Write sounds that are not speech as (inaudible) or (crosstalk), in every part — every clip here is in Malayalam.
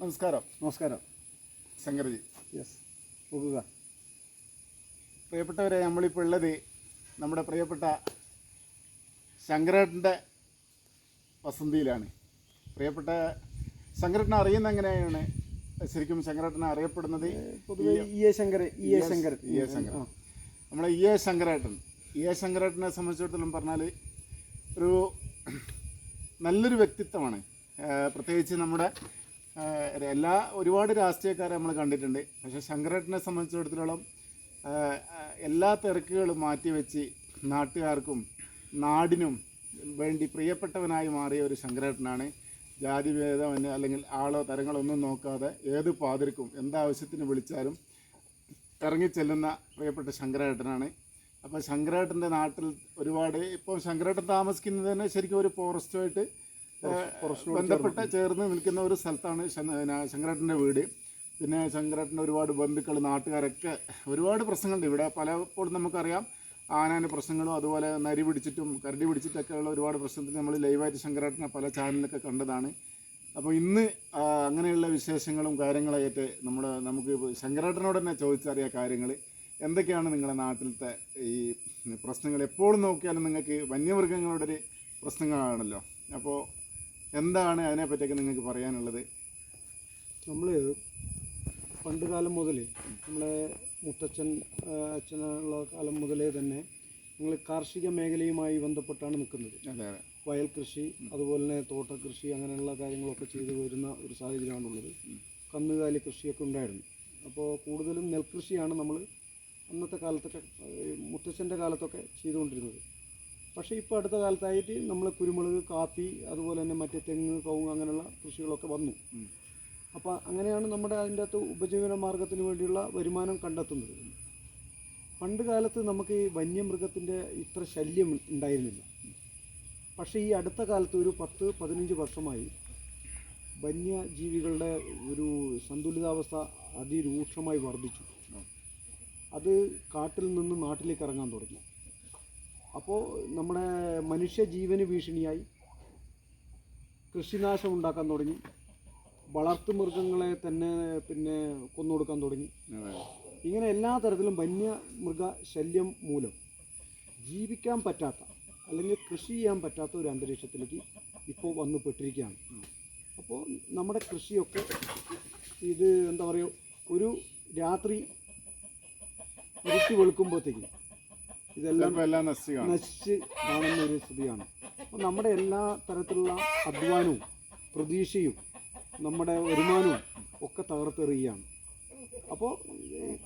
നമസ്കാരം. നമസ്കാരം. ശങ്കർജി യെസ് പോകുക. പ്രിയപ്പെട്ടവരെ നമ്മളിപ്പോൾ ഉള്ളത് നമ്മുടെ പ്രിയപ്പെട്ട ശങ്കരേട്ടന്റെ വസന്തിയിലാണ്. പ്രിയപ്പെട്ട ശങ്കരേട്ടനെ അറിയുന്ന എങ്ങനെയാണ്? ശരിക്കും ശങ്കരേട്ടനെ അറിയപ്പെടുന്നത് പൊതുവെ E A E A Shankaran. E A Shankaran. നമ്മളെ ഇ എ ശങ്കരേട്ടൻ. ഇ എ ശങ്കരേട്ടനെ സംബന്ധിച്ചിടത്തോളം പറഞ്ഞാൽ ഒരു (clears throat) നല്ലൊരു വ്യക്തിത്വമാണ്. പ്രത്യേകിച്ച് നമ്മുടെ എല്ലാ ഒരുപാട് രാഷ്ട്രീയക്കാരെ നമ്മൾ കണ്ടിട്ടുണ്ട്. പക്ഷേ ശങ്കരേട്ടനെ സംബന്ധിച്ചിടത്തോളം എല്ലാ തിരക്കുകളും മാറ്റിവെച്ച് നാട്ടുകാർക്കും നാടിനും വേണ്ടി പ്രിയപ്പെട്ടവനായി മാറിയ ഒരു ശങ്കരേട്ടനാണ്. ജാതിഭേദം അല്ലെങ്കിൽ ആളോ തരങ്ങളോ ഒന്നും നോക്കാതെ ഏത് പാതിർക്കും എന്താവശ്യത്തിന് വിളിച്ചാലും ഇറങ്ങിച്ചെല്ലുന്ന പ്രിയപ്പെട്ട ശങ്കരേട്ടനാണ്. അപ്പോൾ ശങ്കരേട്ടന്റെ നാട്ടിൽ ഒരുപാട് ഇപ്പോൾ ശങ്കരേട്ടൻ താമസിക്കുന്നത് തന്നെ ശരിക്കും ഒരു ഫോറസ്റ്റുമായിട്ട് ബന്ധപ്പെട്ട് ചേർന്ന്. നിൽക്കുന്ന ഒരു സ്ഥലത്താണ് ശങ്കരേട്ടന്റെ വീട്. പിന്നെ ശങ്കരേട്ടന്റെ ഒരുപാട് ബന്ധുക്കൾ നാട്ടുകാരൊക്കെ ഒരുപാട് പ്രശ്നങ്ങളുണ്ട്. ഇവിടെ പലപ്പോഴും നമുക്കറിയാം ആനാന്റെ പ്രശ്നങ്ങളും അതുപോലെ നരി പിടിച്ചിട്ടും കരടി പിടിച്ചിട്ടൊക്കെ ഉള്ള ഒരുപാട് പ്രശ്നത്തിൽ നമ്മൾ ലൈവായിട്ട് ശങ്കരേട്ടനെ പല ചാനലിലൊക്കെ കണ്ടതാണ്. അപ്പോൾ ഇന്ന് അങ്ങനെയുള്ള വിശേഷങ്ങളും കാര്യങ്ങളായിട്ട് നമ്മുടെ നമുക്ക് ശങ്കരേട്ടനോട് തന്നെ ചോദിച്ചറിയ കാര്യങ്ങൾ. എന്തൊക്കെയാണ് നിങ്ങളുടെ നാട്ടിലത്തെ ഈ പ്രശ്നങ്ങൾ? എപ്പോഴും നോക്കിയാലും നിങ്ങൾക്ക് വന്യമൃഗങ്ങളുടെ ഒരു പ്രശ്നങ്ങളാണല്ലോ. അപ്പോൾ എന്താണ് അതിനെ അതിനെപ്പറ്റിയൊക്കെ നിങ്ങൾക്ക് പറയാനുള്ളത്? നമ്മൾ പണ്ട് കാലം മുതൽ നമ്മളെ മുത്തച്ഛൻ അച്ഛനുള്ള കാലം മുതലേ തന്നെ ഞങ്ങൾ കാർഷിക മേഖലയുമായി ബന്ധപ്പെട്ടാണ് നിൽക്കുന്നത്. വയൽ കൃഷി അതുപോലെ തന്നെ തോട്ടകൃഷി അങ്ങനെയുള്ള കാര്യങ്ങളൊക്കെ ചെയ്തു വരുന്ന ഒരു സാഹചര്യമാണുള്ളത്. കന്നുകാലി കൃഷിയൊക്കെ ഉണ്ടായിരുന്നു. അപ്പോൾ കൂടുതലും നെൽകൃഷിയാണ് നമ്മൾ അന്നത്തെ കാലത്തൊക്കെ മുത്തച്ഛന്റെ കാലത്തൊക്കെ ചെയ്തുകൊണ്ടിരുന്നത്. പക്ഷേ ഇപ്പോൾ അടുത്ത കാലത്തായിട്ട് നമ്മൾ കുരുമുളക് കാപ്പി അതുപോലെ തന്നെ മറ്റേ തെങ്ങ് കവുങ്ങ് അങ്ങനെയുള്ള കൃഷികളൊക്കെ വന്നു. അപ്പോൾ അങ്ങനെയാണ് നമ്മുടെ അതിന്റെ അകത്ത് ഉപജീവന മാർഗത്തിന് വേണ്ടിയുള്ള വരുമാനം കണ്ടെത്തുന്നത്. പണ്ട് കാലത്ത് നമുക്ക് ഈ വന്യമൃഗത്തിന്റെ ഇത്ര ശല്യം ഉണ്ടായിരുന്നില്ല. പക്ഷേ ഈ അടുത്ത കാലത്ത് ഒരു പത്ത് പതിനഞ്ച് വർഷമായി വന്യജീവികളുടെ ഒരു സന്തുലിതാവസ്ഥ അതിരൂക്ഷമായി വർദ്ധിച്ചു. അത് കാട്ടിൽ നിന്ന് നാട്ടിലേക്ക് ഇറങ്ങാൻ തുടങ്ങി. അപ്പോൾ നമ്മുടെ മനുഷ്യജീവന് ഭീഷണിയായി കൃഷിനാശം ഉണ്ടാക്കാൻ തുടങ്ങി. വളർത്തു മൃഗങ്ങളെ തന്നെ പിന്നെ കൊന്നുകൊടുക്കാൻ തുടങ്ങി. ഇങ്ങനെ എല്ലാ തരത്തിലും വന്യ മൃഗ ശല്യം മൂലം ജീവിക്കാൻ പറ്റാത്ത അല്ലെങ്കിൽ കൃഷി ചെയ്യാൻ പറ്റാത്ത ഒരു അന്തരീക്ഷത്തിലേക്ക് ഇപ്പോൾ വന്നു പെട്ടിരിക്കുകയാണ് അപ്പോൾ നമ്മുടെ കൃഷിയൊക്കെ ഇത് എന്താ പറയുക ഒരു രാത്രി ഇരുട്ടി വെളുക്കുമ്പോഴത്തേക്കും ഇതെല്ലാം എല്ലാം നശിച്ചു കാണും നശിച്ച് കാണുന്ന ഒരു സ്ഥിതിയാണ്. അപ്പോൾ നമ്മുടെ എല്ലാ തരത്തിലുള്ള അധ്വാനവും പ്രതീക്ഷയും നമ്മുടെ വരുമാനവും ഒക്കെ തകർത്തെറിയുകയാണ്. അപ്പോൾ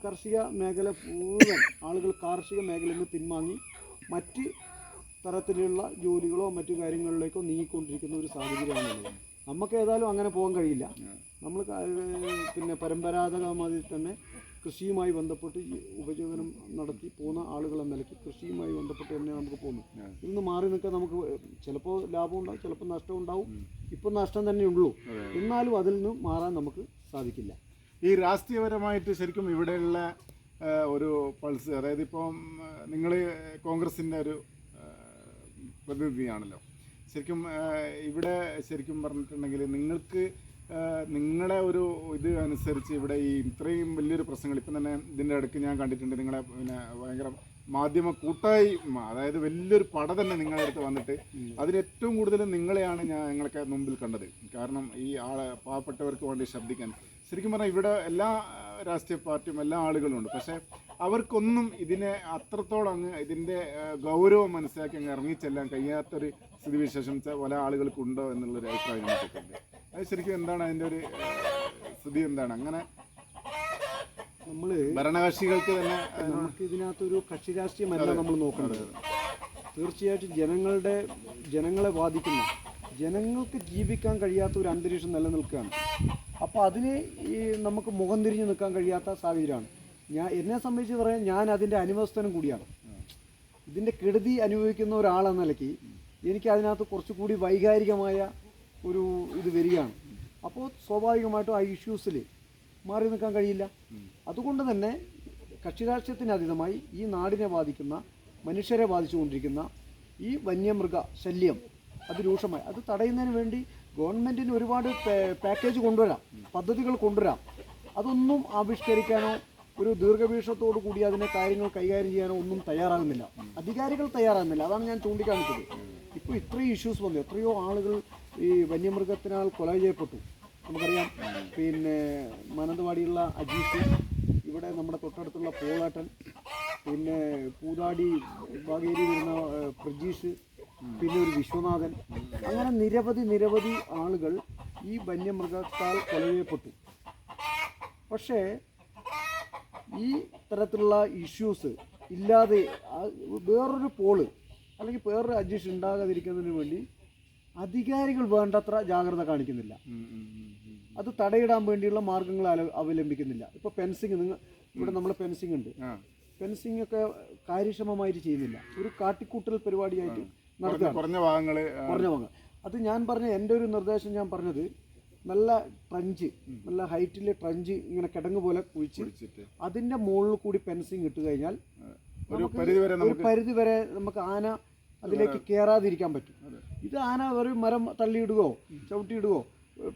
കാർഷിക മേഖല മുഴുവൻ ആളുകൾ കാർഷിക മേഖലയിൽ നിന്ന് പിൻവാങ്ങി മറ്റ് തരത്തിലുള്ള ജോലികളോ മറ്റു കാര്യങ്ങളിലേക്കോ നീങ്ങിക്കൊണ്ടിരിക്കുന്ന ഒരു സാഹചര്യമാണുള്ളത്. നമുക്ക് ഏതായാലും അങ്ങനെ പോകാൻ കഴിയില്ല. നമ്മൾ പിന്നെ പരമ്പരാഗതമായി തന്നെ കൃഷിയുമായി ബന്ധപ്പെട്ട് ഈ ഉപജീവനം നടത്തി പോകുന്ന ആളുകൾ എന്ന നിലയ്ക്ക് കൃഷിയുമായി ബന്ധപ്പെട്ട് തന്നെ നമുക്ക് പോകുന്നു ഇന്ന് മാറി നിൽക്കാൻ നമുക്ക് ചിലപ്പോൾ ലാഭം ഉണ്ടാവും ചിലപ്പോൾ നഷ്ടം ഉണ്ടാവും. ഇപ്പം നഷ്ടം തന്നെ ഉള്ളൂ. എന്നാലും അതിൽ നിന്ന് മാറാൻ നമുക്ക് സാധിക്കില്ല. ഈ രാഷ്ട്രീയപരമായിട്ട് ശരിക്കും ഇവിടെയുള്ള ഒരു പൾസ് അതായത് ഇപ്പം നിങ്ങൾ കോൺഗ്രസിന്റെ ഒരു പ്രതിനിധിയാണല്ലോ. ശരിക്കും ഇവിടെ ശരിക്കും പറഞ്ഞിട്ടുണ്ടെങ്കിൽ നിങ്ങൾക്ക് ആ, നിങ്ങളെ ഒരു ഇത് അനുസരിച്ച് ഇവിടെ ഈ ഇത്രയും വലിയൊരു പ്രശ്നങ്ങൾ ഇപ്പം തന്നെ ഇതിന്റെ ഇടയ്ക്ക് ഞാൻ കണ്ടിട്ടുണ്ട് നിങ്ങളെ പിന്നെ ഭയങ്കര മാധ്യമ കൂട്ടായി അതായത് വലിയൊരു പട തന്നെ നിങ്ങളുടെ അടുത്ത് വന്നിട്ട് അതിൽ ഏറ്റവും കൂടുതൽ നിങ്ങളെയാണ് ഞാൻ ഞങ്ങളൊക്കെ മുമ്പിൽ കണ്ടത്. കാരണം ഈ ആളെ പാവപ്പെട്ടവർക്ക് വേണ്ടി ശബ്ദിക്കാൻ ശരിക്കും പറഞ്ഞാൽ ഇവിടെ എല്ലാ രാഷ്ട്രീയ പാർട്ടിയും എല്ലാ ആളുകളും ഉണ്ട് പക്ഷേ അവർക്കൊന്നും ഇതിനെ അത്രത്തോളം അങ്ങ് ഇതിന്റെ ഗൗരവം മനസ്സിലാക്കി അങ്ങ് ഇറങ്ങിച്ചെല്ലാൻ കഴിയാത്തൊരു സ്ഥിതിവിശേഷം പല ആളുകൾക്കുണ്ടോ എന്നുള്ളൊരു അഭിപ്രായം നമുക്കുണ്ട് അത് ശരിക്കും എന്താണ് അതിന്റെ ഒരു സ്ഥിതി എന്താണ്? അങ്ങനെ നമ്മൾ ഭരണകക്ഷികൾക്ക് തന്നെ നമുക്ക് ഇതിനകത്തൊരു കക്ഷി രാഷ്ട്രീയമല്ല നമ്മൾ നോക്കേണ്ടത്. തീർച്ചയായിട്ടും ജനങ്ങളുടെ ജനങ്ങളെ ബാധിക്കുന്ന ജനങ്ങൾക്ക് ജീവിക്കാൻ കഴിയാത്ത ഒരു അന്തരീക്ഷം നിലനിൽക്കുകയാണ്. അപ്പോൾ അതിന് ഈ നമുക്ക് മുഖം തിരിഞ്ഞ് നിൽക്കാൻ കഴിയാത്ത സാഹചര്യമാണ്. ഞാൻ എന്നെ സംബന്ധിച്ച് പറയാൻ ഞാൻ അതിന്റെ അനുഭവസ്ഥനും കൂടിയാണ്. ഇതിന്റെ കെടുതി അനുഭവിക്കുന്ന ഒരാളെന്ന നിലയ്ക്ക് എനിക്ക് അതിനകത്ത് കുറച്ചുകൂടി വൈകാരികമായ ഒരു ഇത് വരികയാണ്. അപ്പോൾ സ്വാഭാവികമായിട്ടും ആ ഇഷ്യൂസിൽ മാറി നിൽക്കാൻ കഴിയില്ല. അതുകൊണ്ട് തന്നെ കക്ഷിരാഷ്ട്രീയത്തിന് അതീതമായി ഈ നാടിനെ ബാധിക്കുന്ന മനുഷ്യരെ ബാധിച്ചുകൊണ്ടിരിക്കുന്ന ഈ വന്യമൃഗ ശല്യം അതിരൂക്ഷമായി അത് തടയുന്നതിന് വേണ്ടി ഗവൺമെന്റിന് ഒരുപാട് പാക്കേജ് കൊണ്ടുവരാം പദ്ധതികൾ കൊണ്ടുവരാം. അതൊന്നും ആവിഷ്കരിക്കാനോ ഒരു ദീർഘവീക്ഷണത്തോടു കൂടി അതിനെ കാര്യങ്ങൾ കൈകാര്യം ചെയ്യാനോ ഒന്നും തയ്യാറാകുന്നില്ല. അധികാരികൾ തയ്യാറാകുന്നില്ല. അതാണ് ഞാൻ ചൂണ്ടിക്കാണിച്ചത്. ഇപ്പോൾ ഇത്രയും ഇഷ്യൂസ് വന്നു. എത്രയോ ആളുകൾ ഈ വന്യമൃഗത്തിനാൽ കൊല ചെയ്യപ്പെട്ടു. നമുക്കറിയാം. പിന്നെ മാനന്തവാടിയുള്ള അജീഷ് ഇവിടെ നമ്മുടെ തൊട്ടടുത്തുള്ള പോളാട്ടൻ പിന്നെ പൂതാടി ബാഗേരി വരുന്ന പ്രജീഷ് പിന്നെ ഒരു വിശ്വനാഥൻ. അങ്ങനെ നിരവധി നിരവധി ആളുകൾ ഈ വന്യമൃഗത്താൽ കൊല ചെയ്യപ്പെട്ടു പക്ഷേ ഈ തരത്തിലുള്ള ഇഷ്യൂസ് ഇല്ലാതെ വേറൊരു പോൾ അല്ലെങ്കിൽ വേറൊരു അഡ്ജസ്റ്റ് ഉണ്ടാകാതിരിക്കുന്നതിന് വേണ്ടി അധികാരികൾ വേണ്ടത്ര ജാഗ്രത കാണിക്കുന്നില്ല. അത് തടയിടാൻ വേണ്ടിയുള്ള മാർഗങ്ങൾ അവലംബിക്കുന്നില്ല. ഇപ്പൊ ഫെൻസിങ് നിങ്ങൾ ഇവിടെ നമ്മൾ ഫെൻസിങ് ഉണ്ട്. ഫെൻസിങ് ഒക്കെ കാര്യക്ഷമമായിട്ട് ചെയ്യുന്നില്ല. ഒരു കാട്ടിക്കൂട്ടൽ പരിപാടിയായിട്ട് കുറഞ്ഞ ഭാഗങ്ങൾ കുറഞ്ഞ ഭാഗം. അത് ഞാൻ പറഞ്ഞ എന്റെ ഒരു നിർദ്ദേശം ഞാൻ പറഞ്ഞത് നല്ല ട്രഞ്ച് നല്ല ഹൈറ്റിൽ ട്രഞ്ച് ഇങ്ങനെ കിടങ്ങ് പോലെ കുഴിച്ച് അതിന്റെ അതിന്റെ മുകളിൽ കൂടി ഫെൻസിങ് ഇട്ട് കഴിഞ്ഞാൽ ഒരു നമുക്ക് പരിധി വരെ നമുക്ക് പരിധി വരെ നമുക്ക് ആന അതിലേക്ക് കയറാതിരിക്കാൻ പറ്റും. ഇത് ആന ഒരു മരം തള്ളിയിടുകയോ ചവിട്ടിയിടുകയോ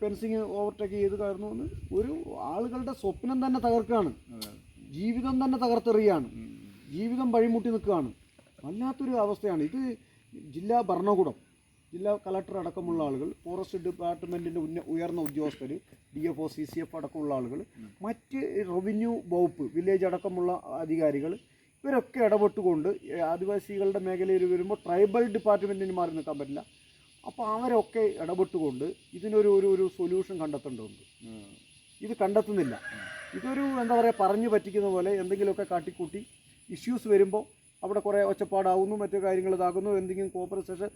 ഫെൻസിങ് ഓവർടേക്ക് ചെയ്ത് കയറുന്നു എന്ന് ഒരു ആളുകളുടെ സ്വപ്നം തന്നെ തകർക്കുകയാണ്. ജീവിതം തന്നെ തകർത്തെറിയാണ് ജീവിതം വഴിമുട്ടി നിൽക്കുകയാണ്. വല്ലാത്തൊരു അവസ്ഥയാണ്. ഇത് ജില്ലാ ഭരണകൂടം ജില്ലാ കളക്ടർ അടക്കമുള്ള ആളുകൾ ഫോറസ്റ്റ് ഡിപ്പാർട്ട്മെന്റിന്റെ ഉന്ന ഉയർന്ന ഉദ്യോഗസ്ഥർ D F O C C F അടക്കമുള്ള ആളുകൾ മറ്റ് റവന്യൂ വകുപ്പ് വില്ലേജ് അടക്കമുള്ള അധികാരികൾ ഇവരൊക്കെ ഇടപെട്ടുകൊണ്ട് ആദിവാസികളുടെ മേഖലയിൽ വരുമ്പോൾ ട്രൈബൽ ഡിപ്പാർട്ട്മെന്റിന് മാറി നിൽക്കാൻ പറ്റില്ല. അപ്പോൾ അവരൊക്കെ ഇടപെട്ടുകൊണ്ട് ഇതിനൊരു ഒരു ഒരു സൊല്യൂഷൻ കണ്ടെത്തേണ്ടതുണ്ട്. ഇത് കണ്ടെത്തുന്നില്ല. ഇതൊരു എന്താ പറയുക പറഞ്ഞു പറ്റിക്കുന്ന പോലെ എന്തെങ്കിലുമൊക്കെ കാട്ടിക്കൂട്ടി ഇഷ്യൂസ് വരുമ്പോൾ അവിടെ കുറേ ഒച്ചപ്പാടാവുന്നു മറ്റു കാര്യങ്ങൾ ഇതാകുന്നു എന്തെങ്കിലും കോപ്പറേഷൻ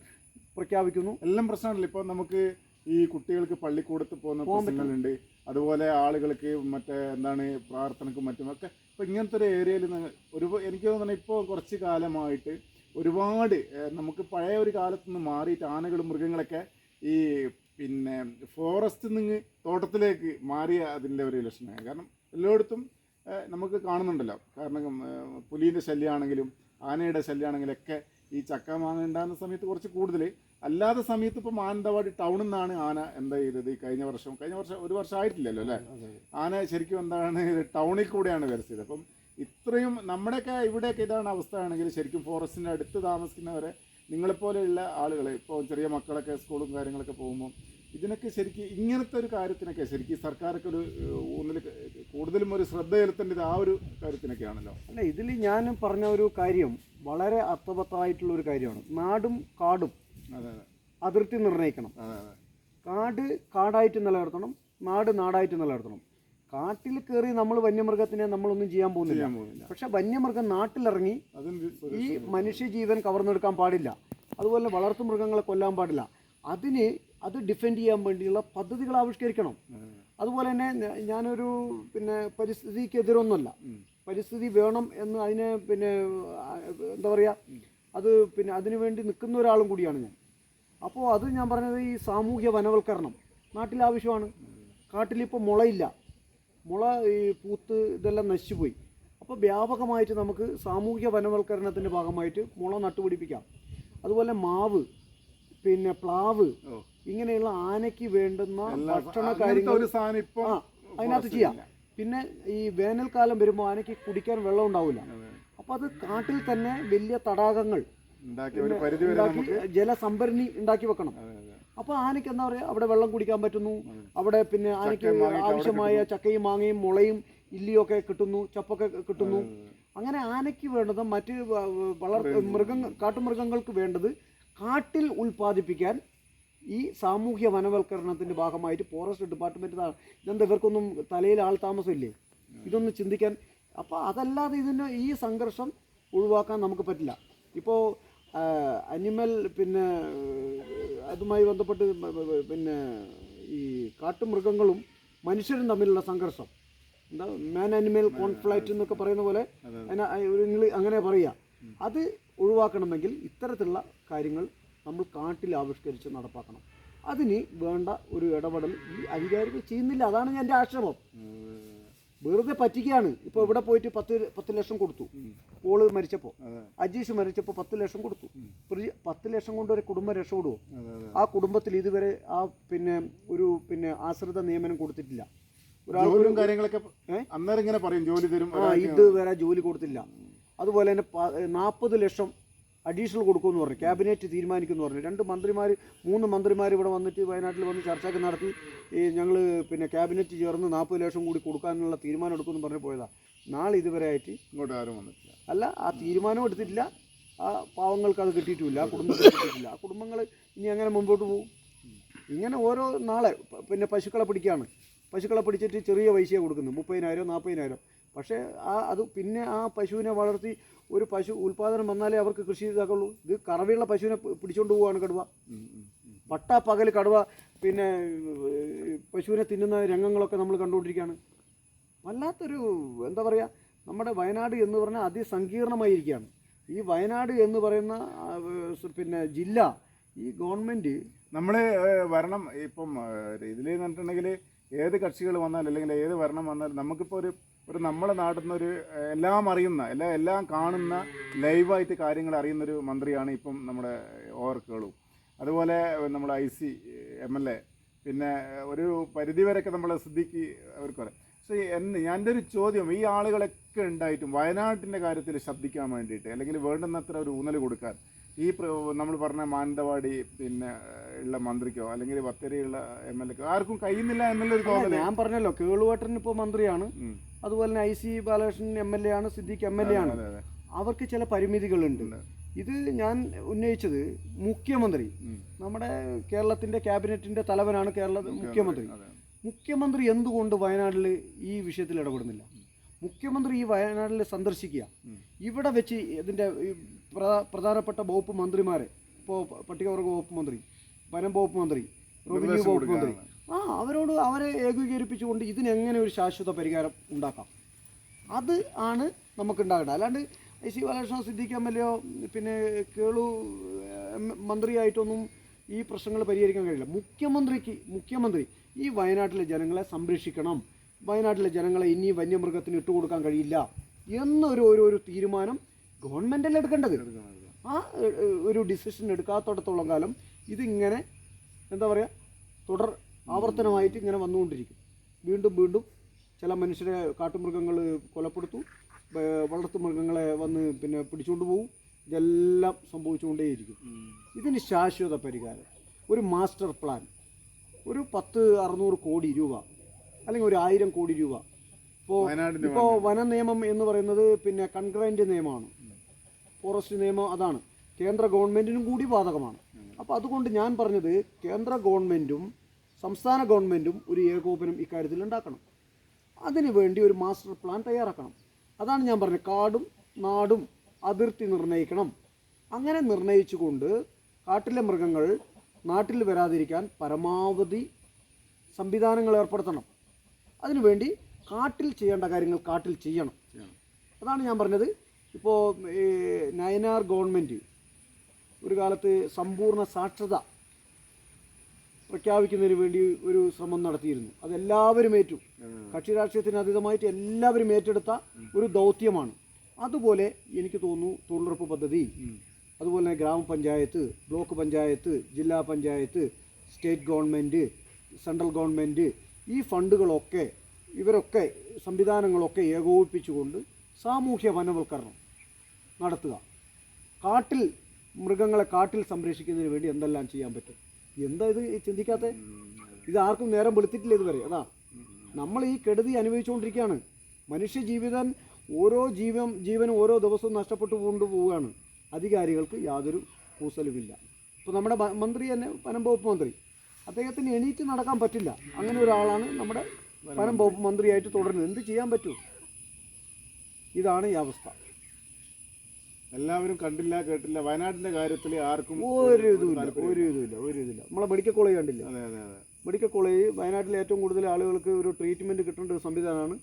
പ്രഖ്യാപിക്കുന്നു. എല്ലാം പ്രശ്നമല്ല ഇപ്പോൾ നമുക്ക് ഈ കുട്ടികൾക്ക് പള്ളിക്കൂടത്ത് പോകുന്ന പ്രശ്നങ്ങളുണ്ട്. അതുപോലെ ആളുകൾക്ക് മറ്റേ എന്താണ് പ്രാർത്ഥനക്കും മറ്റുമൊക്കെ. ഇപ്പോൾ ഇങ്ങനത്തെ ഒരു ഏരിയയിൽ ഒരു എനിക്ക് തോന്നുന്നത് ഇപ്പോൾ കുറച്ച് കാലമായിട്ട് ഒരുപാട് നമുക്ക് പഴയ ഒരു കാലത്ത് നിന്ന് മാറിയിട്ട് ആനകളും മൃഗങ്ങളൊക്കെ ഈ പിന്നെ ഫോറസ്റ്റിൽ നിന്ന് തോട്ടത്തിലേക്ക് മാറിയ അതിന്റെ ഒരു ലക്ഷണമാണ് കാരണം എല്ലായിടത്തും നമുക്ക് കാണുന്നുണ്ടല്ലോ. കാരണം പുലീന്റെ ശല്യമാണെങ്കിലും ആനയുടെ ശല്യമാണെങ്കിലൊക്കെ ഈ ചക്ക മാങ്ങ ഉണ്ടാകുന്ന സമയത്ത് കുറച്ച് കൂടുതൽ അല്ലാത്ത സമയത്ത് ഇപ്പോൾ മാനന്തവാടി ടൗണിൽ നിന്നാണ് ആന എന്താ ചെയ്തത്? ഈ കഴിഞ്ഞ വർഷം കഴിഞ്ഞ വർഷം ഒരു വർഷം ആയിട്ടില്ലല്ലോ അല്ലേ? ആന ശരിക്കും എന്താണ് ടൗണിൽ കൂടെയാണ് വരച്ചത് അപ്പം ഇത്രയും നമ്മുടെയൊക്കെ ഇവിടെയൊക്കെ ഇതാണ് അവസ്ഥ ആണെങ്കിൽ ശരിക്കും ഫോറസ്റ്റിന്റെ അടുത്ത് താമസിക്കുന്നവരെ നിങ്ങളെപ്പോലെയുള്ള ആളുകൾ ഇപ്പോൾ ചെറിയ മക്കളൊക്കെ സ്കൂളും കാര്യങ്ങളൊക്കെ പോകുമ്പോൾ ഇതിനൊക്കെ ശരിക്കും ഇങ്ങനത്തെ ഒരു കാര്യത്തിനൊക്കെ ശരിക്കും സർക്കാരൊക്കെ ഒരു ഊന്നൽ കൂടുതലും ഒരു ശ്രദ്ധ ചെലുത്തേണ്ടത് ആ ഒരു കാര്യത്തിനൊക്കെയാണല്ലോ. അല്ല ഇതിൽ ഞാൻ പറഞ്ഞ ഒരു കാര്യം വളരെ അർത്ഥവത്തായിട്ടുള്ള ഒരു കാര്യമാണ്. നാടും കാടും അതെ അതെ. അതിർത്തി നിർണയിക്കണം. കാട് കാടായിട്ട് നിലനിർത്തണം നാട് നാടായിട്ട് നിലനിർത്തണം. കാട്ടിൽ കയറി നമ്മൾ വന്യമൃഗത്തിനെ നമ്മളൊന്നും ചെയ്യാൻ പോകുന്നില്ല. പക്ഷെ വന്യമൃഗം നാട്ടിലിറങ്ങി ഈ മനുഷ്യജീവൻ കവർന്നെടുക്കാൻ പാടില്ല. അതുപോലെ വളർത്തു മൃഗങ്ങളെ കൊല്ലാൻ പാടില്ല. അതിന് അത് ഡിഫെൻഡ് ചെയ്യാൻ വേണ്ടിയുള്ള പദ്ധതികൾ ആവിഷ്കരിക്കണം. അതുപോലെ തന്നെ ഞാനൊരു പിന്നെ പരിസ്ഥിതിക്കെതിരൊന്നുമല്ല. പരിസ്ഥിതി വേണം എന്ന് അതിനെ പിന്നെ എന്താ പറയുക അത് പിന്നെ അതിനു വേണ്ടി നിൽക്കുന്ന ഒരാളും കൂടിയാണ് ഞാൻ. അപ്പോൾ അത് ഞാൻ പറഞ്ഞത് ഈ സാമൂഹ്യ വനവൽക്കരണം നാട്ടിൽ ആവശ്യമാണ് കാട്ടിലിപ്പോൾ മുളയില്ല. മുള ഈ പൂത്ത് ഇതെല്ലാം നശിച്ചുപോയി. അപ്പോൾ വ്യാപകമായിട്ട് നമുക്ക് സാമൂഹ്യ വനവൽക്കരണത്തിന്റെ ഭാഗമായിട്ട് മുള നട്ടുപിടിപ്പിക്കാം. അതുപോലെ മാവ് പിന്നെ പ്ലാവ്. ഇങ്ങനെയുള്ള ആനയ്ക്ക് വേണ്ടുന്ന ഭക്ഷണ കാര്യങ്ങൾ ഒരു സാധനം ഇപ്പൊ ആ അതിനകത്ത് ചെയ്യാം. പിന്നെ ഈ വേനൽക്കാലം വരുമ്പോൾ ആനയ്ക്ക് കുടിക്കാൻ വെള്ളം ഉണ്ടാവില്ല അപ്പൊ അത് കാട്ടിൽ തന്നെ വലിയ തടാകങ്ങൾ ജലസംഭരണി ഉണ്ടാക്കി വെക്കണം. അപ്പോൾ ആനയ്ക്ക് എന്താ പറയുക അവിടെ വെള്ളം കുടിക്കാൻ പറ്റുന്നു. അവിടെ പിന്നെ ആനയ്ക്ക് ആവശ്യമായ ചക്കയും മാങ്ങയും മുളയും ഇല്ലിയൊക്കെ കിട്ടുന്നു ചപ്പൊക്കെ കിട്ടുന്നു. അങ്ങനെ ആനയ്ക്ക് വേണ്ടത് മറ്റ് വളർ മൃഗങ്ങൾ കാട്ടുമൃഗങ്ങൾക്ക് വേണ്ടത് കാട്ടിൽ ഉൽപ്പാദിപ്പിക്കാൻ ഈ സാമൂഹ്യ വനവൽക്കരണത്തിന്റെ ഭാഗമായിട്ട് ഫോറസ്റ്റ് ഡിപ്പാർട്ട്മെന്റ് താ- ഇതെന്താ ഇവർക്കൊന്നും തലയിൽ ആൾ താമസമില്ലേ? ഇതൊന്നും ചിന്തിക്കാൻ അപ്പോൾ അതല്ലാതെ ഇതിന് ഈ സംഘർഷം ഒഴിവാക്കാൻ നമുക്ക് പറ്റില്ല. ഇപ്പോൾ അനിമൽ പിന്നെ അതുമായി ബന്ധപ്പെട്ട് പിന്നെ ഈ കാട്ടുമൃഗങ്ങളും മനുഷ്യരും തമ്മിലുള്ള സംഘർഷം. എന്താ മാൻ അനിമൽ കോൺഫ്ലൈറ്റ് എന്നൊക്കെ പറയുന്ന പോലെ അങ്ങനെ പറയുക. അത് ഒഴിവാക്കണമെങ്കിൽ ഇത്തരത്തിലുള്ള കാര്യങ്ങൾ നമ്മൾ കാട്ടിൽ ആവിഷ്കരിച്ച് നടപ്പാക്കണം. അതിന് വേണ്ട ഒരു ഇടപെടൽ ഈ അധികാരികൾ ചെയ്യുന്നില്ല. അതാണ് എന്റെ ആക്ഷേപം വെറുതെ പറ്റിക്കുകയാണ്. ഇപ്പോൾ ഇവിടെ പോയിട്ട് പത്ത് പത്ത് ലക്ഷം കൊടുത്തു. ഓൾ മരിച്ചപ്പോ. അജീഷ് മരിച്ചപ്പോൾ പത്ത് ലക്ഷം കൊടുത്തു. പത്ത് ലക്ഷം കൊണ്ട് ഒരു കുടുംബം രക്ഷപ്പെടുമോ അതെ ആ കുടുംബത്തിൽ ഇതുവരെ ആ പിന്നെ ഒരു പിന്നെ ആശ്രിത നിയമനം കൊടുത്തിട്ടില്ല. ഒരാളും ജോലിയും കാര്യങ്ങളൊക്കെ? അന്നേരം ഇങ്ങനെ പറയും ജോലി തരും ആ ഇതുവരെ ജോലി കൊടുത്തില്ല. അതുപോലെ തന്നെ നാൽപ്പത് ലക്ഷം അഡീഷണൽ കൊടുക്കുമെന്ന് പറഞ്ഞു. ക്യാബിനറ്റ് തീരുമാനിക്കുമെന്ന് പറഞ്ഞു. രണ്ട് മന്ത്രിമാർ മൂന്ന് മന്ത്രിമാർ ഇവിടെ വന്നിട്ട് വയനാട്ടിൽ വന്ന് ചർച്ചയൊക്കെ നടത്തി ഈ ഞങ്ങൾ പിന്നെ ക്യാബിനറ്റ് ചേർന്ന് നാൽപ്പത് ലക്ഷം കൂടി കൊടുക്കാനുള്ള തീരുമാനം എടുക്കുമെന്ന് പറഞ്ഞു പോയതാ. നാളെ ഇതുവരെ ആയിട്ട് ഇങ്ങോട്ട് ആരും വന്നിട്ടില്ല. അല്ല ആ തീരുമാനം എടുത്തിട്ടില്ല. ആ പാവങ്ങൾക്ക് അത് കിട്ടിയിട്ടുമില്ല ആ കുടുംബത്തിന് കിട്ടിയിട്ടില്ല. ആ കുടുംബങ്ങൾ ഇനി അങ്ങനെ മുമ്പോട്ട് പോകും? ഇങ്ങനെ ഓരോ നാളെ പിന്നെ പശുക്കളെ പിടിക്കുകയാണ് പശുക്കളെ പിടിച്ചിട്ട് ചെറിയ പൈസയാണ് കൊടുക്കുന്നത് മുപ്പതിനായിരം നാൽപ്പതിനായിരം പക്ഷേ ആ അത് പിന്നെ ആ പശുവിനെ വളർത്തി ഒരു പശു ഉൽപാദനം വന്നാലേ അവർക്ക് കൃഷി ഇതാക്കുള്ളൂ. ഇത് കറവയുള്ള പശുവിനെ പിടിച്ചുകൊണ്ട് പോവുകയാണ് കടുവ. പട്ട പകൽ കടുവ പിന്നെ പശുവിനെ തിന്നുന്ന രംഗങ്ങളൊക്കെ നമ്മൾ കണ്ടുകൊണ്ടിരിക്കുകയാണ്. വല്ലാത്തൊരു എന്താ പറയുക നമ്മുടെ വയനാട് എന്ന് പറഞ്ഞാൽ അതിസങ്കീർണമായിരിക്കുകയാണ്. ഈ വയനാട് എന്ന് പറയുന്ന പിന്നെ ജില്ല ഈ ഗവൺമെന്റ് നമ്മൾ വരണം ഇപ്പം ഇതിൽ പറഞ്ഞിട്ടുണ്ടെങ്കിൽ ഏത് കക്ഷികൾ വന്നാലും അല്ലെങ്കിൽ ഏത് ഭരണം വന്നാലും നമുക്കിപ്പോൾ ഒരു ഒരു നമ്മളെ നാട്ടിൽ നിന്നൊരു ഒരു എല്ലാം അറിയുന്ന എല്ലാ എല്ലാം കാണുന്ന ലൈവായിട്ട് കാര്യങ്ങൾ അറിയുന്ന ഒരു മന്ത്രിയാണ് ഇപ്പം നമ്മുടെ ഓർക്കുകളും അതുപോലെ നമ്മുടെ I C M L A പിന്നെ ഒരു പരിധിവരെയൊക്കെ നമ്മളെ സിദ്ധിക്ക് അവർക്ക് പറയാം പക്ഷേ എന്ന് എന്റെ ഒരു ചോദ്യം ഈ ആളുകളൊക്കെ ഉണ്ടായിട്ടും വയനാട്ടിന്റെ കാര്യത്തിൽ ശബ്ദിക്കാൻ വേണ്ടിയിട്ട് അല്ലെങ്കിൽ വേണ്ടുന്നത്ര ഒരു ഊന്നൽ കൊടുക്കാൻ ഈ നമ്മൾ പറഞ്ഞ മാനന്തവാടി പിന്നെ ഉള്ള മന്ത്രിക്കോ അല്ലെങ്കിൽ ബത്തേരിയുള്ള എം എൽ എക്കോ ആർക്കും കഴിയുന്നില്ല എന്നുള്ളൊരു തോന്നൽ. ഞാൻ പറഞ്ഞല്ലോ കേളുവേട്ടൻ ഇപ്പോൾ മന്ത്രിയാണ്. അതുപോലെ തന്നെ I C Balakrishnan M L A ആണ് സിദ്ദിഖ് എം എൽ എ ആണ്. അവർക്ക് ചില പരിമിതികളുണ്ട്. ഇത് ഞാൻ ഉന്നയിച്ചത് മുഖ്യമന്ത്രി. നമ്മുടെ കേരളത്തിന്റെ ക്യാബിനറ്റിന്റെ തലവനാണ് കേരള മുഖ്യമന്ത്രി മുഖ്യമന്ത്രി. എന്തുകൊണ്ട് വയനാട്ടിൽ ഈ വിഷയത്തിൽ ഇടപെടുന്നില്ല? മുഖ്യമന്ത്രി ഈ വയനാട്ടിൽ സന്ദർശിക്കുക. ഇവിടെ വെച്ച് ഇതിന്റെ പ്രധാനപ്പെട്ട വകുപ്പ് മന്ത്രിമാരെ ഇപ്പോൾ പട്ടികവർഗ വകുപ്പ് മന്ത്രി വനം വകുപ്പ് മന്ത്രി റവന്യൂ വകുപ്പ് മന്ത്രി. ആ അവരോട് അവരെ ഏകീകരിപ്പിച്ചുകൊണ്ട് ഇതിനെങ്ങനെ ഒരു ശാശ്വത പരിഹാരം ഉണ്ടാക്കാം? അത് ആണ് നമുക്കുണ്ടാകേണ്ടത്. അല്ലാണ്ട് I C Balakrishna Siddique M L എയോ പിന്നെ കേളു മന്ത്രിയായിട്ടൊന്നും ഈ പ്രശ്നങ്ങൾ പരിഹരിക്കാൻ കഴിയില്ല. മുഖ്യമന്ത്രിക്ക് മുഖ്യമന്ത്രി ഈ വയനാട്ടിലെ ജനങ്ങളെ സംരക്ഷിക്കണം. വയനാട്ടിലെ ജനങ്ങളെ ഇനി വന്യമൃഗത്തിന് ഇട്ടുകൊടുക്കാൻ കഴിയില്ല എന്നൊരു ഒരു ഒരു തീരുമാനം ഗവൺമെന്റല്ലേ എടുക്കേണ്ടത്? ആ എ- എ- ഒരു ഡിസിഷൻ എടുക്കാത്തടത്തോളം കാലം ഇതിങ്ങനെ എന്താ പറയുക തുടർ ആവർത്തനമായിട്ട് ഇങ്ങനെ വന്നുകൊണ്ടിരിക്കും. വീണ്ടും വീണ്ടും ചില മനുഷ്യരെ കാട്ടുമൃഗങ്ങൾ കൊലപ്പെടുത്തു വളർത്തു മൃഗങ്ങളെ വന്ന് പിന്നെ പിടിച്ചുകൊണ്ട് പോകും ഇതെല്ലാം സംഭവിച്ചുകൊണ്ടേയിരിക്കും. ഇതിന് ശാശ്വത പരിഹാരം. ഒരു മാസ്റ്റർ പ്ലാൻ. ഒരു പത്ത് അറുന്നൂറ് കോടി രൂപ അല്ലെങ്കിൽ ഒരു ആയിരം കോടി രൂപ. ഇപ്പോൾ ഇപ്പോൾ വന നിയമം എന്ന് പറയുന്നത് പിന്നെ കൺഗ്രൈന്റ് നിയമമാണ്. ഫോറസ്റ്റ് നിയമം അതാണ്. കേന്ദ്ര ഗവൺമെന്റിനും കൂടി ബാധകമാണ്. അപ്പോൾ അതുകൊണ്ട് ഞാൻ പറഞ്ഞത് കേന്ദ്ര ഗവൺമെന്റും സംസ്ഥാന ഗവൺമെന്റും ഒരു ഏകോപനം ഇക്കാര്യത്തിൽ ഉണ്ടാക്കണം. അതിനുവേണ്ടി ഒരു മാസ്റ്റർ പ്ലാൻ തയ്യാറാക്കണം. അതാണ് ഞാൻ പറഞ്ഞത്. കാടും നാടും അതിർത്തി നിർണയിക്കണം. അങ്ങനെ നിർണയിച്ചുകൊണ്ട് കാട്ടിലെ മൃഗങ്ങൾ നാട്ടിൽ വരാതിരിക്കാൻ പരമാവധി സംവിധാനങ്ങൾ ഏർപ്പെടുത്തണം. അതിനുവേണ്ടി കാട്ടിൽ ചെയ്യേണ്ട കാര്യങ്ങൾ കാട്ടിൽ ചെയ്യണം. അതാണ് ഞാൻ പറഞ്ഞത്. ഇപ്പോൾ ഈ നയനാർ ഗവൺമെന്റ് ഒരു കാലത്ത് സമ്പൂർണ സാക്ഷരത പ്രഖ്യാപിക്കുന്നതിന് വേണ്ടി ഒരു ശ്രമം നടത്തിയിരുന്നു. അതെല്ലാവരും ഏറ്റു. കക്ഷി രാഷ്ട്രീയത്തിന് അതീതമായിട്ട് എല്ലാവരും ഏറ്റെടുത്ത ഒരു ദൗത്യമാണ്. അതുപോലെ എനിക്ക് തോന്നുന്നു തൊഴിലുറപ്പ് പദ്ധതി. അതുപോലെ തന്നെ ഗ്രാമപഞ്ചായത്ത് ബ്ലോക്ക് പഞ്ചായത്ത് ജില്ലാ panchayat state government central government ഈ ഫണ്ടുകളൊക്കെ ഇവരൊക്കെ സംവിധാനങ്ങളൊക്കെ ഏകോപിപ്പിച്ചുകൊണ്ട് സാമൂഹ്യ വനവൽക്കരണം നടത്തുക. കാട്ടിൽ മൃഗങ്ങളെ കാട്ടിൽ സംരക്ഷിക്കുന്നതിന് വേണ്ടി എന്തെല്ലാം ചെയ്യാൻ പറ്റും? എന്താ ഇത് ചിന്തിക്കാത്ത? ഇത് ആർക്കും നേരം വെളുത്തിട്ടില്ല ഇതുവരെ. അതാ നമ്മൾ ഈ കെടുതി അനുഭവിച്ചുകൊണ്ടിരിക്കുകയാണ്. മനുഷ്യ ജീവിതം ഓരോ ജീവൻ ജീവനും ഓരോ ദിവസവും നഷ്ടപ്പെട്ടു കൊണ്ടുപോവുകയാണ് അധികാരികൾക്ക് യാതൊരു കൂസലുമില്ല. ഇപ്പോൾ നമ്മുടെ മന്ത്രി തന്നെ വനം വകുപ്പ് മന്ത്രി. അദ്ദേഹത്തിന് എണീറ്റ് നടക്കാൻ പറ്റില്ല. അങ്ങനെ ഒരാളാണ് നമ്മുടെ വനം വകുപ്പ് മന്ത്രിയായിട്ട് തുടരുന്നത്. എന്ത് ചെയ്യാൻ പറ്റും? ഇതാണ് ഈ അവസ്ഥ. എല്ലാവരും കണ്ടില്ല കേട്ടില്ല. വയനാടിന്റെ കാര്യത്തിൽ ആർക്കും ഒരു ഇതുമില്ല ഒരു ഇതുമില്ല ഒരു ഇതില്ല നമ്മളെ മെഡിക്കൽ കോളേജ് കണ്ടില്ല? അതെ അതെ അതെ. മെഡിക്കൽ കോളേജ് വയനാട്ടിലെ ഏറ്റവും കൂടുതൽ ആളുകൾക്ക് ഒരു ട്രീറ്റ്മെന്റ് കിട്ടേണ്ട ഒരു സംവിധാനമാണ്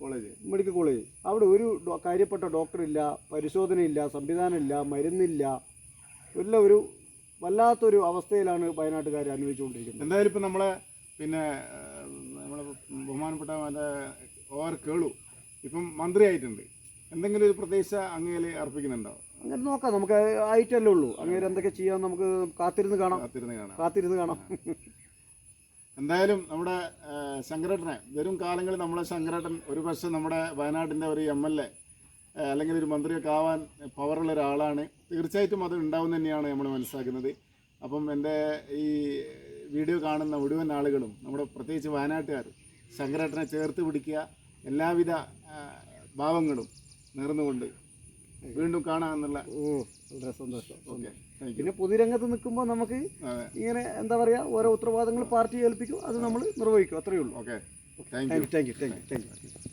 കോളേജ്. Medical college. അവിടെ ഒരു കാര്യപ്പെട്ട ഡോക്ടറില്ല പരിശോധനയില്ല സംവിധാനമില്ല മരുന്നില്ല. എല്ലാം ഒരു വല്ലാത്തൊരു അവസ്ഥയിലാണ് വയനാട്ടുകാർ അനുഭവിച്ചുകൊണ്ടിരിക്കുന്നത്. എന്തായാലും ഇപ്പം നമ്മളെ പിന്നെ നമ്മളെ ബഹുമാനപ്പെട്ട മറ്റേ ഓർ കേളു ഇപ്പം മന്ത്രിയായിട്ടുണ്ട്. എന്തെങ്കിലും ഒരു പ്രതീക്ഷ അങ്ങയിൽ അർപ്പിക്കുന്നുണ്ടോ? അങ്ങനെ നോക്കാം. നമുക്ക് ആയിട്ടല്ലേ ഉള്ളൂ. അങ്ങനെ എന്തൊക്കെ ചെയ്യാൻ നമുക്ക് കാത്തിരുന്ന് കാണാം. കാത്തിരുന്ന് കാണാം. കാത്തിരുന്ന് കാണാം. എന്തായാലും നമ്മുടെ ശങ്കരേട്ടനെ വരും കാലങ്ങളിൽ നമ്മളെ ശങ്കരേട്ടൻ ഒരു പക്ഷേ നമ്മുടെ വയനാട്ടിന്റെ ഒരു എം എൽ എ അല്ലെങ്കിൽ ഒരു മന്ത്രിയൊക്കെ ആവാൻ പവറുള്ള ഒരാളാണ്. തീർച്ചയായിട്ടും അത് ഉണ്ടാവും തന്നെയാണ് നമ്മൾ മനസ്സിലാക്കുന്നത്. അപ്പം എന്റെ ഈ വീഡിയോ കാണുന്ന മുഴുവൻ ആളുകളും നമ്മുടെ പ്രത്യേകിച്ച് വയനാട്ടുകാർ ശങ്കരേട്ടനെ ചേർത്ത് പിടിക്കുക. എല്ലാവിധ ഭാവങ്ങളും നേർന്നുകൊണ്ട് വീണ്ടും കാണാമെന്നുള്ള ഓ വളരെ സന്തോഷം. പിന്നെ പൊതുരംഗത്ത് നിൽക്കുമ്പോൾ നമുക്ക് ഇങ്ങനെ എന്താ പറയുക ഓരോ ഉത്തരവാദിത്തങ്ങൾ പാർട്ടി ഏൽപ്പിക്കും അത് നമ്മൾ നിർവഹിക്കും. അത്രയേ ഉള്ളൂ. Okay. Thank you thank you thank you thank you